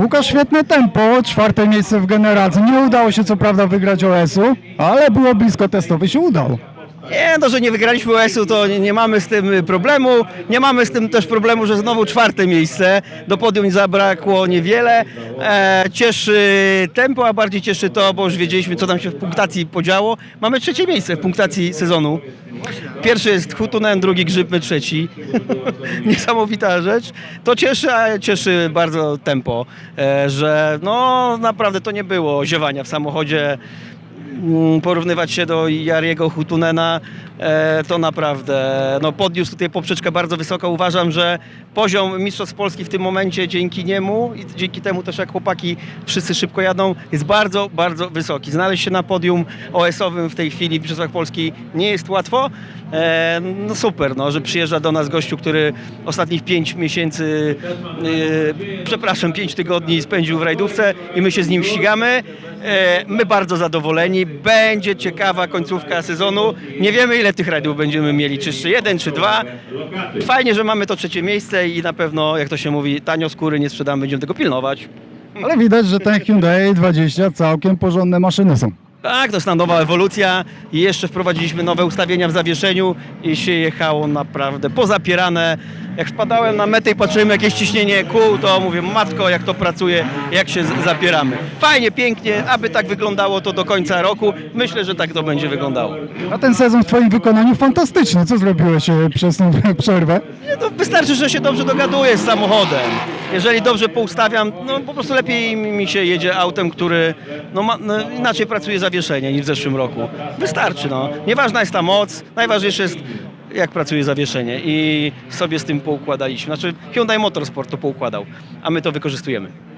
Łukasz, świetne tempo, czwarte miejsce w generacji. Nie udało się co prawda wygrać OS-u, ale było blisko testowy się udał. Nie, no, że nie wygraliśmy US-u, to nie, nie mamy z tym y, problemu. Nie mamy z tym też problemu, że znowu czwarte miejsce. Do podium zabrakło niewiele. E, cieszy tempo, a bardziej cieszy to, bo już wiedzieliśmy, co tam się w punktacji podziało. Mamy trzecie miejsce w punktacji sezonu. Pierwszy jest Hutunen, drugi Grzyb, my trzeci. Niesamowita rzecz. To cieszy, a cieszy bardzo tempo, e, że no naprawdę to nie było ziewania w samochodzie porównywać się do Jariego Hutunena, to naprawdę no, podniósł tutaj poprzeczkę bardzo wysoko. Uważam, że poziom Mistrzostw Polski w tym momencie dzięki niemu i dzięki temu też jak chłopaki wszyscy szybko jadą, jest bardzo, bardzo wysoki. Znaleźć się na podium OS-owym w tej chwili w Mistrzostwach Polski nie jest łatwo. E, no super, no, że przyjeżdża do nas gościu, który ostatnich 5 miesięcy, e, przepraszam, 5 tygodni spędził w rajdówce i my się z nim ścigamy. E, My bardzo zadowoleni. Będzie ciekawa końcówka sezonu. Nie wiemy ile tych rajdów będziemy mieli, czy jeszcze jeden, czy dwa. Fajnie, że mamy to trzecie miejsce i na pewno, jak to się mówi, tanio skóry nie sprzedamy, będziemy tego pilnować. Ale widać, że ten Hyundai 20 całkiem porządne maszyny są. Tak, to jest ta nowa ewolucja i jeszcze wprowadziliśmy nowe ustawienia w zawieszeniu i się jechało naprawdę pozapierane. Jak wpadałem na metę i patrzyłem jakieś ciśnienie kół, to mówię, matko, jak to pracuje, jak się z- zapieramy. Fajnie, pięknie, aby tak wyglądało to do końca roku. Myślę, że tak to będzie wyglądało. A ten sezon w twoim wykonaniu fantastyczny. Co zrobiłeś e, przez tą przerwę? Nie, No, wystarczy, że się dobrze dogaduję z samochodem. Jeżeli dobrze poustawiam, no po prostu lepiej mi się jedzie autem, który no, ma, no, inaczej pracuje zawieszenie niż w zeszłym roku. Wystarczy, no. Nieważna jest ta moc, najważniejsze jest jak pracuje zawieszenie i sobie z tym poukładaliśmy. Znaczy Hyundai Motorsport to poukładał, a my to wykorzystujemy.